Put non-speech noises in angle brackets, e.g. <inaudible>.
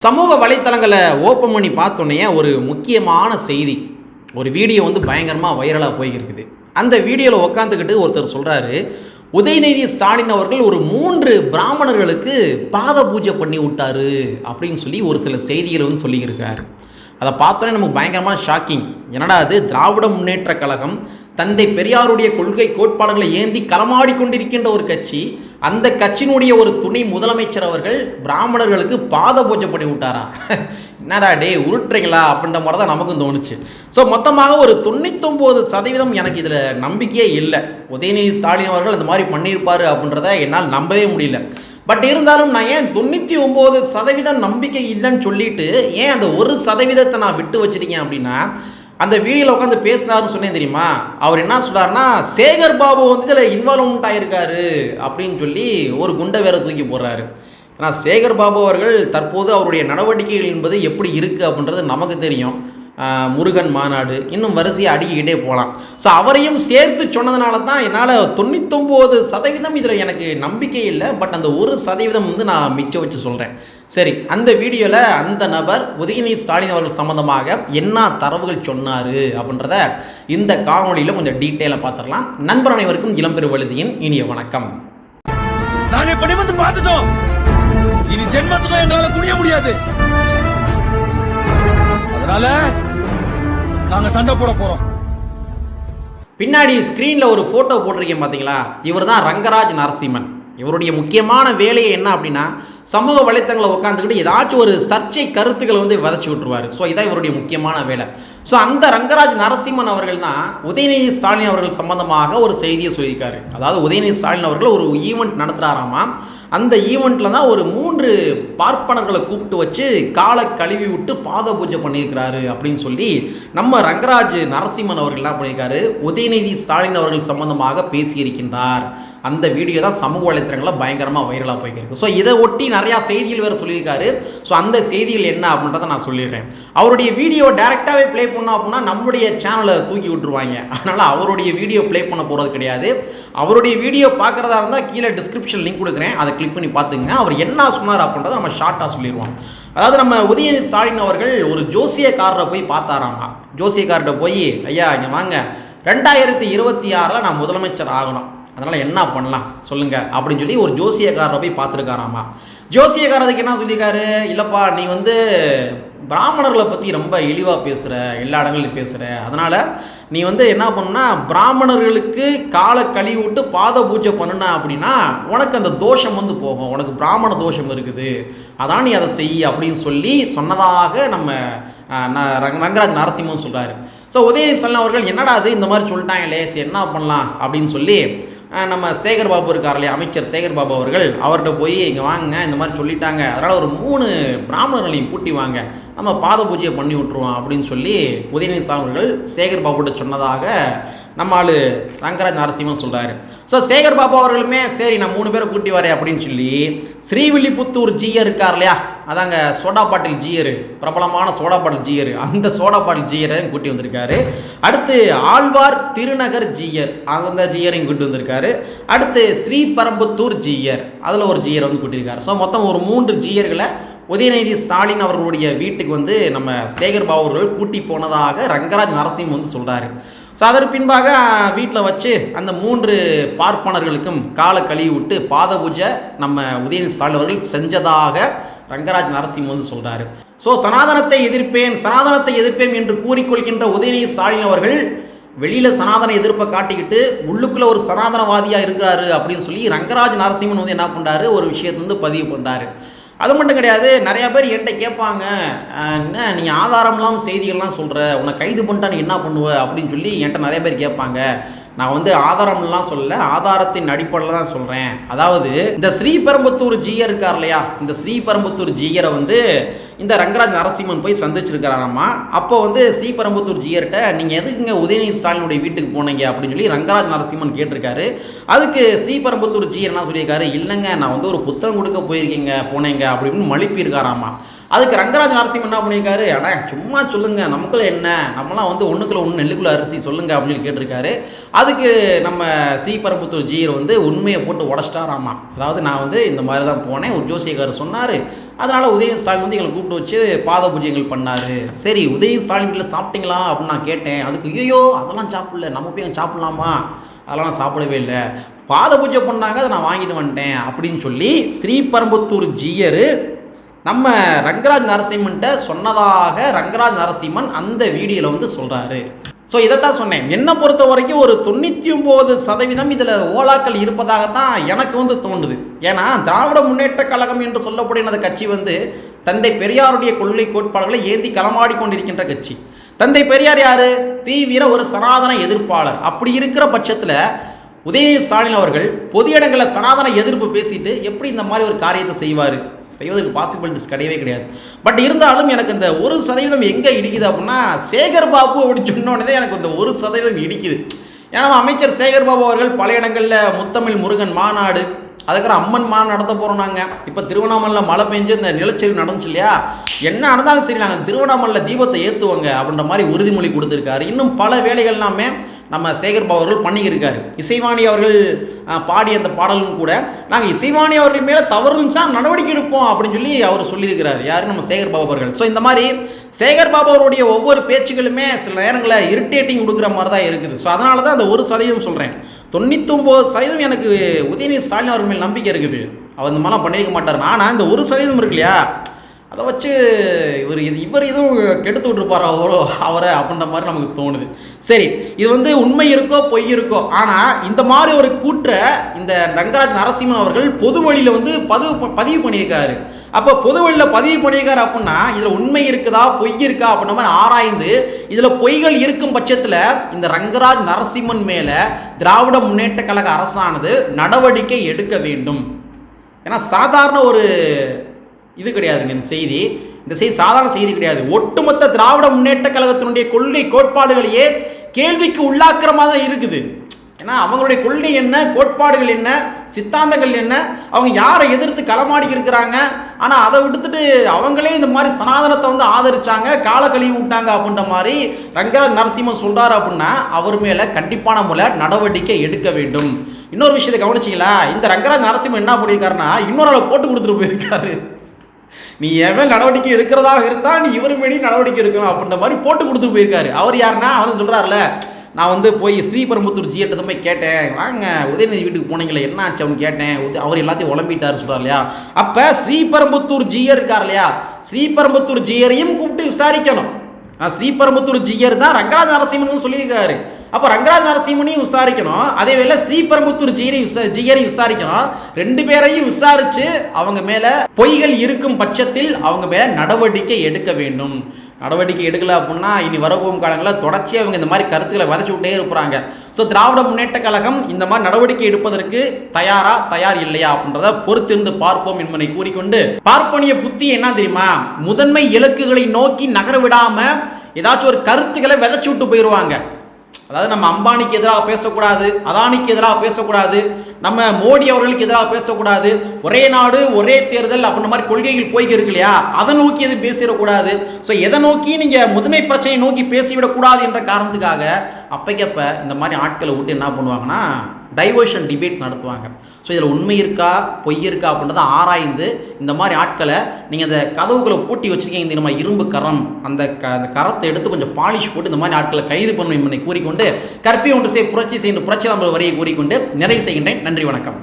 சமூக வலைத்தளங்களை ஓப்பன் பண்ணி பார்த்தோன்னே ஒரு முக்கியமான செய்தி. ஒரு வீடியோ வந்து பயங்கரமாக வைரலாக போயிருக்குது. அந்த வீடியோவில் உட்காந்துக்கிட்டு ஒருத்தர் சொல்கிறாரு உதயநிதி ஸ்டாலின் அவர்கள் ஒரு மூன்று பிராமணர்களுக்கு பாத பூஜை பண்ணி விட்டாரு அப்படின்னு சொல்லி ஒரு சில செய்திகள் வந்து சொல்லியிருக்காரு அதை பார்த்தோன்னே நமக்கு பயங்கரமாக ஷாக்கிங் என்னடா அது? திராவிட முன்னேற்ற கழகம் தந்தை பெரியாருடைய கொள்கை கோட்பாடுகளை ஏந்தி களமாடி கொண்டிருக்கின்ற ஒரு கட்சி அந்த கட்சியினுடைய ஒரு துணை முதலமைச்சர் அவர்கள் பிராமணர்களுக்கு பாத பூஜை பண்ணி விட்டாரா? <laughs> என்னடா டே உருட்டுறீங்களா? அப்படின்ற மாதிரி தான் நமக்கும் தோணுச்சு. ஸோ மொத்தமாக ஒரு தொண்ணூத்தொம்பது சதவீதம் எனக்கு இதில் நம்பிக்கையே இல்லை. உதயநிதி ஸ்டாலின் அவர்கள் அந்த மாதிரி பண்ணியிருப்பார் அப்படின்றத என்னால் நம்பவே முடியல. பட் இருந்தாலும் நான் ஏன் தொண்ணூற்றி ஒம்பது சதவீதம் நம்பிக்கை இல்லைன்னு சொல்லிட்டு ஏன் அந்த ஒரு சதவீதத்தை நான் விட்டு வச்சிருக்கேன் அப்படின்னா அந்த வீடியோவில் உட்காந்து பேசினாருன்னு சொன்னேன் தெரியுமா? அவர் என்ன சொல்கிறாருன்னா சேகர் பாபு வந்து இதில் இன்வால்வ்மெண்ட் ஆகியிருக்காரு அப்படின்னு சொல்லி ஒரு குண்டை வேற தூக்கி போடுறாரு. ஏன்னா சேகர் பாபு அவர்கள் தற்போது அவருடைய நடவடிக்கைகள் என்பது எப்படி இருக்குது அப்படின்றது நமக்கு தெரியும். முருகன் மாநாடு இன்னும் வரிசையை அடிக்கிட்டே போகலாம் ஸோ அவரையும் சேர்த்து சொன்னதுனால தான் என்னால் தொண்ணூத்தொம்பது சதவீதம் இதில் எனக்கு நம்பிக்கை இல்லை பட் அந்த ஒரு சதவீதம் வந்து நான் மிச்சம் வச்சு சொல்கிறேன் சரி அந்த வீடியோவில் அந்த நபர் உதயநிதி ஸ்டாலின் அவர்கள் சம்மந்தமாக என்ன தரவுகள் சொன்னார் அப்படின்றத இந்த காணொலியில் கொஞ்சம் டீட்டெயிலாக பார்த்துடலாம் நண்பர் அனைவருக்கும் இளம்பெரு வழுதியின் இனிய வணக்கம். நாங்கள் இப்ப வந்து பார்த்துட்டோம். இனி ஜென்மத்துக்கும் என்னால் குனிய முடியாது. அதனால நாங்க சண்டை போட போறோம். பின்னாடி ஸ்க்ரீனில் ஒரு ஃபோட்டோ போட்டிருக்கேன் பார்த்தீங்களா இவர் தான் ரங்கராஜ் நரசிம்மன். இவருடைய முக்கியமான வேலையை என்ன அப்படின்னா சமூக வலைத்தளங்களை உட்காந்துக்கிட்டு ஏதாச்சும் ஒரு சர்ச்சை கருத்துக்களை வந்து விதைச்சி விட்டுருவார். ஸோ இதான் இவருடைய முக்கியமான வேலை. ஸோ அந்த ரங்கராஜ் நரசிம்மன் அவர்கள் தான் உதயநிதி ஸ்டாலின் அவர்கள் சம்பந்தமாக ஒரு செய்தியை சொல்லியிருக்காரு. அதாவது உதயநிதி ஸ்டாலின் அவர்கள் ஒரு ஈவெண்ட் நடத்துகிறாராமா அந்த ஈவெண்ட்டில் தான் ஒரு மூன்று பார்ப்பனர்களை கூப்பிட்டு வச்சு காலை கழுவி விட்டு பாத பூஜை பண்ணியிருக்கிறாரு அப்படின்னு சொல்லி நம்ம ரங்கராஜ் நரசிம்மன் அவர்கள் என்ன பண்ணியிருக்காரு? உதயநிதி ஸ்டாலின் அவர்கள் சம்பந்தமாக பேசியிருக்கின்றார். அந்த வீடியோ தான் சமூக வலைத்தளங்களில் பயங்கரமாக வைரலாக போய்க்கிருக்கு. ஸோ இதை ஒட்டி நிறையா செய்திகள் வேறு சொல்லியிருக்காரு. ஸோ அந்த செய்திகள் என்ன அப்படின்றத நான் சொல்லிடுறேன். அவருடைய வீடியோ டேரெக்டாகவே ப்ளே பண்ணோம் அப்படின்னா நம்முடைய சேனலை தூக்கி விட்டுருவாங்க. அதனால் அவருடைய வீடியோ ப்ளே பண்ண போகிறது கிடையாது. அவருடைய வீடியோ பார்க்குறதா இருந்தால் கீழே டிஸ்கிரிப்ஷன் லிங்க் கொடுக்குறேன். அதை கிளிக் பண்ணி பார்த்துங்க அவர் என்ன சொன்னார் அப்படின்றத நம்ம ஷார்ட்டாக சொல்லிடுவோம். அதாவது நம்ம உதயநிதி ஸ்டாலின் அவர்கள் ஒரு ஜோசியக்காரரை போய் பார்த்தாராமா? ஜோசியக்கார்கிட்ட போய் ஐயா இங்கே வாங்க. ரெண்டாயிரத்தி இருபத்தி ஆறில் நான் முதலமைச்சர் ஆகணும். அதனால் என்ன பண்ணலாம்? சொல்லுங்கள் அப்படின்னு சொல்லி ஒரு ஜோசியக்காரரை போய் பார்த்துருக்காராமா. ஜோசியக்காரருக்கு என்ன சொல்லியிருக்காரு? இல்லைப்பா நீ வந்து பிராமணர்களை பற்றி ரொம்ப இழிவாக பேசுகிற எல்லா இடங்களிலும் பேசுகிற அதனால் நீ வந்து என்ன பண்ணுனா பிராமணர்களுக்கு காலை கழுவி விட்டு பாத பூஜை பண்ணுனா அப்படின்னா உனக்கு அந்த தோஷம் வந்து போகும். உனக்கு பிராமண தோஷம் இருக்குது. அதான் நீ அதை செய் அப்படின்னு சொல்லி சொன்னதாக நம்ம ரங்கராஜ் நரசிம்மன் சொல்கிறாரு ஸோ உதயநிதி ஸ்டாலின் அவர்கள் என்னடா அது இந்த மாதிரி சொல்லிட்டாங்களே சரி என்ன பண்ணலாம் அப்படின்னு சொல்லி நம்ம சேகர் பாபு இருக்கார் இல்லையா அமைச்சர் சேகர் பாபு அவர்கள் அவர்கிட்ட போய் இங்கே வாங்க இந்த மாதிரி சொல்லிட்டாங்க. அதனால் ஒரு மூணு பிராமணர்களையும் கூட்டி வாங்க. நம்ம பாத பூஜையை பண்ணி விட்ருவோம் அப்படின்னு சொல்லி உதயநிதி ஸ்டாலின் அவர்கள் சேகர் பாபுட்ட சொன்னதாக நம்ம ஆளு ரங்கராஜ் நரசிம்மன் சொல்கிறாரு ஸோ சேகர் பாபு அவர்களுமே சரி நான் மூணு பேரை கூட்டி வரேன் அப்படின்னு சொல்லி ஸ்ரீவில்லிபுத்தூர் ஜியர் இருக்கார் இல்லையா? அதாங்க சோடா பாட்டில் ஜியர் பிரபலமான சோடா பாட்டில் ஜியர். அந்த சோடா பாட்டில் ஜியரையும் கூட்டி வந்திருக்காரு. அடுத்து ஆழ்வார் திருநகர் ஜியர் அந்த ஜியரையும் கூட்டி வந்திருக்காரு. அடுத்து ஸ்ரீபரம்புத்தூர் ஜியர் அதில் ஒரு ஜியர் வந்து கூட்டியிருக்காரு. ஸோ மொத்தம் ஒரு மூன்று ஜியர்களை உதயநிதி ஸ்டாலின் அவர்களுடைய வீட்டுக்கு வந்து நம்ம சேகர் பாபு அவர்கள் கூட்டி போனதாக ரங்கராஜ் நரசிம் வந்து சொல்கிறாரு ஸோ அதற்கு பின்பாக வீட்டில் வச்சு அந்த மூன்று பார்ப்பனர்களுக்கும் காலை கழுவி விட்டு பாத பூஜை நம்ம உதயநிதி ஸ்டாலின் அவர்கள் செஞ்சதாக ரங்கராஜ் நரசிம் வந்து சொல்கிறாரு ஸோ சனாதனத்தை எதிர்ப்பேன் சனாதனத்தை எதிர்ப்பேன் என்று கூறிக்கொள்கின்ற உதயநிதி ஸ்டாலின் அவர்கள் வெளியில் சனாதன எதிர்ப்பை காட்டிக்கிட்டு உள்ளுக்குள்ளே ஒரு சனாதனவாதியாக இருக்கிறாரு அப்படின்னு சொல்லி ரங்கராஜ் நரசிம்மன் வந்து என்ன பண்ணுறாரு ஒரு விஷயத்தை வந்து பதிவு பண்ணுறாரு அது மட்டும் கிடையாது நிறையா பேர் என்கிட்ட கேட்பாங்க என்ன நீ ஆதாரம்லாம் செய்திகள்லாம் சொல்கிற உன்னை கைது பண்ணிட்டா நீ என்ன பண்ணுவ? அப்படின்னு சொல்லி என்கிட்ட நிறைய பேர் கேட்பாங்க. நான் வந்து ஆதாரம்லாம் சொல்லல ஆதாரத்தின் அடிப்படையில் தான் சொல்கிறேன் அதாவது இந்த ஸ்ரீபெரும்புத்தூர் ஜீயர் இருக்கார் இல்லையா? இந்த ஸ்ரீபெரும்புத்தூர் ஜீயரை வந்து இந்த ரங்கராஜ் நரசிம்மன் போய் சந்திச்சிருக்கிறாராம்மா அப்போ வந்து ஸ்ரீபெரும்புத்தூர் ஜீயர்கிட்ட நீங்கள் எதுக்குங்க உதயநிதி ஸ்டாலினுடைய வீட்டுக்கு போனீங்க? அப்படின்னு சொல்லி ரங்கராஜ் நரசிம்மன் கேட்டிருக்காரு. அதுக்கு ஸ்ரீபெரும்புத்தூர் ஜீயர் என்ன சொல்லியிருக்காரு? இல்லைங்க நான் வந்து ஒரு புத்தகம் கொடுக்க போயிருக்கீங்க போனேங்க அப்படின்னு மழுப்பியிருக்காராம்மா அதுக்கு ரங்கராஜ் நரசிம்மன் என்ன பண்ணியிருக்காரு? அடா சும்மா சொல்லுங்கள் நமக்குள்ள என்ன? நம்மலாம் வந்து ஒன்றுக்குள்ள ஒன்று நெல்லுக்குள்ள அரிசி சொல்லுங்கள் அப்படின்னு கேட்டிருக்காரு. அதுக்கு நம்ம ஸ்ரீபரம்புத்தூர் ஜீர் வந்து உண்மையை போட்டு உடச்சிட்டாராமா அதாவது நான் வந்து இந்த மாதிரி தான் போனேன். ஒரு ஜோசியக்காரர் சொன்னார். அதனால் உதயன் ஸ்டாலின் வந்து எங்களை கூப்பிட்டு வச்சு பாத பூஜைகள் பண்ணார். சரி உதயன் ஸ்டாலின் வீட்டில் சாப்பிட்டீங்களா? அப்படின்னு நான் கேட்டேன். அதுக்கு ஐயோ அதெல்லாம் சாப்பிடல. நம்ம போய் அங்கே சாப்பிட்லாமா? அதெல்லாம் நான் சாப்பிடவே இல்லை. பாத பூஜை பண்ணாங்க. அதை நான் வாங்கிட்டு வந்துட்டேன் அப்படின்னு சொல்லி ஸ்ரீபரம்புத்தூர் ஜீயர் நம்ம ரங்கராஜ் நரசிம்மன்ட்ட சொன்னதாக ரங்கராஜ் நரசிம்மன் அந்த வீடியோவில் வந்து சொல்கிறாரு ஸோ இதைத்தான் சொன்னேன். என்னை பொறுத்த வரைக்கும் ஒரு தொண்ணூற்றி ஒம்பது சதவீதம் இதில் ஓலாக்கள் இருப்பதாகத்தான் எனக்கு வந்து தோணுது ஏன்னா திராவிட முன்னேற்ற கழகம் என்று சொல்லப்படுகிற எனது கட்சி வந்து தந்தை பெரியாருடைய கொள்கை கோட்பாடுகளை ஏந்தி களமாடி கொண்டிருக்கின்ற கட்சி. தந்தை பெரியார் யார்? தீவிர ஒரு சனாதன எதிர்ப்பாளர். அப்படி இருக்கிற பட்சத்தில் உதய ஸ்டாலின் அவர்கள் பொது இடங்களில் சனாதன எதிர்ப்பு பேசிட்டு எப்படி இந்த மாதிரி ஒரு காரியத்தை செய்வார்? செய்வதற்கு பாசிபிலிட்டிஸ் கிடையவே கிடையாது. பட் இருந்தாலும் எனக்கு இந்த ஒரு சதவீதம் எங்கே இடிக்குது அப்படின்னா சேகர் பாபு அப்படின்னு சொன்னோடனே எனக்கு இந்த ஒரு சதவீதம் இடிக்குது. ஏன்னா அமைச்சர் சேகர் பாபு அவர்கள் பல இடங்களில் முத்தமிழ் முருகன் மாநாடு அதுக்கப்புறம் அம்மன் மாநாடு நடத்த போகிறோம் நாங்கள் இப்போ திருவண்ணாமலையில் மழை பெஞ்சு இந்த நிலச்சரிவு நடந்துச்சு இல்லையா? என்ன நடந்தாலும் சரி நாங்கள் திருவண்ணாமலையில் தீபத்தை ஏற்றுவோங்க அப்படின்ற மாதிரி உறுதிமொழி கொடுத்துருக்காரு. இன்னும் பல வேலைகள் எல்லாமே நம்ம சேகர் பாபு அவர்கள் பண்ணியிருக்காரு. இசைவாணி அவர்கள் பாடிய அந்த பாடலும் கூட நாங்கள் இசைவாணி அவர்கள் மேலே தவறு இருந்துச்சா நடவடிக்கை எடுப்போம் அப்படின்னு சொல்லி அவர் சொல்லியிருக்கிறார். யார்? நம்ம சேகர் பாபு அவர்கள். ஸோ இந்த மாதிரி சேகர் பாபு அவருடைய ஒவ்வொரு பேச்சுகளுமே சில நேரங்களில் இரிட்டேட்டிங் கொடுக்குற மாதிரி தான் இருக்குது. ஸோ அதனால தான் அந்த ஒரு சதவீதம் சொல்கிறேன் தொண்ணூத்தொம்பது சதவீதம் எனக்கு உதயநிதி ஸ்டாலின் அவர் மேல் நம்பிக்கை இருக்குது. அவர் இந்த மாதிரிலாம் பண்ணியிருக்க மாட்டார். ஆனால் இந்த ஒரு சதவீதம் இருக்கு இல்லையா? அதை வச்சு இவர் இது இவர் எதுவும் கெடுத்து விட்டுருப்பார் அவரோ? அவரை அப்படின்ற மாதிரி நமக்கு தோணுது. சரி இது வந்து உண்மை இருக்கோ பொய் இருக்கோ? ஆனால் இந்த மாதிரி ஒரு கூற்றை இந்த ரங்கராஜ் நரசிம்மன் அவர்கள் பொது வழியில் வந்து பதிவு பதிவு பண்ணியிருக்காரு. அப்போ பொது வழியில் பதிவு பண்ணியிருக்காரு அப்படின்னா இதில் உண்மை இருக்குதா பொய் இருக்கா அப்படின்ற மாதிரி ஆராய்ந்து இதில் பொய்கள் இருக்கும் பட்சத்தில் இந்த ரங்கராஜ் நரசிம்மன் மேலே திராவிட முன்னேற்ற கழக அரசானது நடவடிக்கை எடுக்க வேண்டும். ஏன்னா சாதாரண ஒரு இது கிடையாதுங்க இந்த செய்தி. இந்த செய்தி சாதாரண செய்தி கிடையாது. ஒட்டுமொத்த திராவிட முன்னேற்ற கழகத்தினுடைய கொள்கை கோட்பாடுகளையே கேள்விக்கு உள்ளாக்குற மாதிரி தான் இருக்குது. ஏன்னா அவங்களுடைய கொள்கை என்ன கோட்பாடுகள் என்ன சித்தாந்தங்கள் என்ன அவங்க யாரை எதிர்த்து களமாடி இருக்கிறாங்க? ஆனால் அதை விட்டுட்டு அவங்களே இந்த மாதிரி சனாதனத்தை வந்து ஆதரிச்சாங்க கால கழுவி விட்டாங்க அப்படின்ற மாதிரி ரங்கராஜ் நரசிம்மன் சொல்கிறார் அப்படின்னா அவர் மேலே கண்டிப்பான முறை நடவடிக்கை எடுக்க வேண்டும். இன்னொரு விஷயத்தை கவனிச்சிங்களா? இந்த ரங்கராஜ் நரசிம்மன் என்ன பண்ணியிருக்காருன்னா இன்னொரு ஆளை போட்டு கொடுத்துட்டு போயிருக்காரு. நீ எவன் நடவடிக்கை எடுக்கிறதாக இருந்தா நீ இவர் மேடி நடவடிக்கை எடுக்கணும் அப்படின்ற மாதிரி போட்டு கொடுத்துட்டு போயிருக்காரு. அவர் யாருன்னா அவர் சொல்றாருல நான் வந்து போய் ஸ்ரீபெரும்புத்தூர் ஜியிட்ட போய் கேட்டேன். வாங்க உதயநிதி வீட்டுக்கு போனீங்களே என்ன ஆச்சு அவனு கேட்டேன்? உத- அவர் எல்லாத்தையும் உழம்பிட்டாரு சொல்றாரு இல்லையா? அப்ப ஸ்ரீபெரும்புத்தூர் ஜியர் இருக்கார் இல்லையா? ஸ்ரீபெரும்புத்தூர் ஜியரையும் கூப்பிட்டு விசாரிக்கணும். ஆ, ஸ்ரீபெரும்புத்தூர் ஜியர் தான் ரங்கராஜ நரசிம்மன் சொல்லியிருக்காரு. அப்போ ரங்கராஜ நரசிம்மனையும் விசாரிக்கணும். அதே வேலை ஸ்ரீபெரும்புத்தூர் ஜியரை விசா விசாரிக்கணும். ரெண்டு பேரையும் விசாரிச்சு அவங்க மேல பொய்கள் இருக்கும் பட்சத்தில் அவங்க மேல நடவடிக்கை எடுக்க வேண்டும். நடவடிக்கை எடுக்கல அப்படின்னா இனி வரப்போகும் காலங்களில் தொடர்ச்சியாக அவங்க இந்த மாதிரி கருத்துக்களை விதைச்சு விட்டே இருப்பாங்க. ஸோ திராவிட முன்னேற்ற கழகம் இந்த மாதிரி நடவடிக்கை எடுப்பதற்கு தயாரா தயார் இல்லையா அப்படின்றத பொறுத்திருந்து பார்ப்போம் என்பதை கூறிக்கொண்டு பார்ப்பனிய புத்தி என்ன தெரியுமா? முதன்மை இலக்குகளை நோக்கி நகர விடாம ஏதாச்சும் ஒரு கருத்துக்களை விதைச்சு விட்டு போயிடுவாங்க அதாவது நம்ம அம்பானிக்கு எதிராக பேசக்கூடாது அதானிக்கு எதிராக பேசக்கூடாது நம்ம மோடி அவர்களுக்கு எதிராக பேசக்கூடாது ஒரே நாடு ஒரே தேர்தல் அப்படின்ற மாதிரி கொள்கைகள் போய்க்கு இல்லையா? அதை நோக்கி எதுவும் பேசிடக்கூடாது. ஸோ எதை நோக்கி நீங்கள் முதன்மை பிரச்சனையை நோக்கி பேசிவிடக்கூடாது என்ற காரணத்துக்காக அப்பைக்கப்ப இந்த மாதிரி ஆட்களை விட்டு என்ன பண்ணுவாங்கன்னா டைவர்ஷன் டிபேட்ஸ் நடத்துவாங்க. ஸோ இதில் உண்மை இருக்கா பொய் இருக்கா அப்படின்றத ஆராய்ந்து இந்த மாதிரி ஆட்களை நீங்கள் அந்த கதவுகளை பூட்டி வச்சுருக்கீங்க இந்த நம்ம இரும்பு கரம் அந்த க அந்த கரத்தை எடுத்து கொஞ்சம் பாலிஷ் போட்டு இந்த மாதிரி ஆட்களை கைது பண்ணும் என்பதை கூறிக்கொண்டு கற்பி ஒன்று செய் புரட்சி செய்கின்ற புரட்சி நம்ம வரையை கூறிக்கொண்டு நிறைவு செய்கின்றேன். நன்றி வணக்கம்.